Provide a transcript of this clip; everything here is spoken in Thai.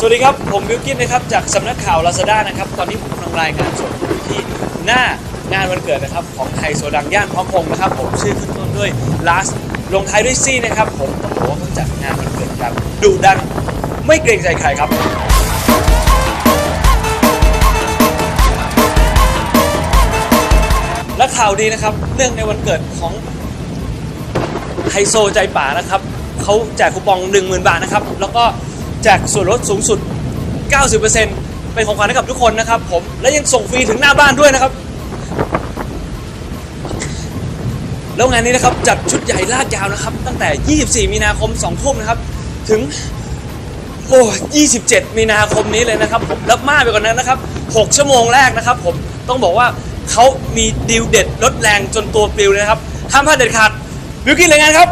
สวัสดีครับ ผมบิวกินนะครับจากสำนักข่าว Lazada นะครับ ตอนนี้ผมกำลังรายงานสดที่หน้างานวันเกิดนะครับของไทยโซดังย่านพร้อมพงษ์นะครับ ผมชื่อขึ้นต้นด้วย last ลงท้ายด้วยซี่นะครับ ผมต้องบอกว่าเขาจัดงานวันเกิดแบบดุดันไม่เกรงใจใครครับและข่าวดีนะครับเนื่องในวันเกิดของไฮโซใจป่านะครับเขาแจกคูปอง 10,000 บาทนะครับ แล้วก็ แจกส่วนลดสูงสุด 90%เป็นของขวัญให้กับทุกคนนะครับผม และยังส่งฟรีถึงหน้าบ้านด้วยนะครับ แล้วงานนี้นะครับจัดชุดใหญ่ลากยาวนะครับ ตั้งแต่ 24 มีนาคม 2 ทุ่มนะครับ ถึงโอ้27 มีนาคมนี้เลยนะครับผมแล้วมากไปกว่านั้นนะครับ 6 ชั่วโมงแรกนะครับ ผมต้องบอกว่าเขามีดีลเด็ดลดแรงจนตัวปลิวเลยนะครับห้ามพลาดเด็ดขาดบิวกิ้นรายงานครับ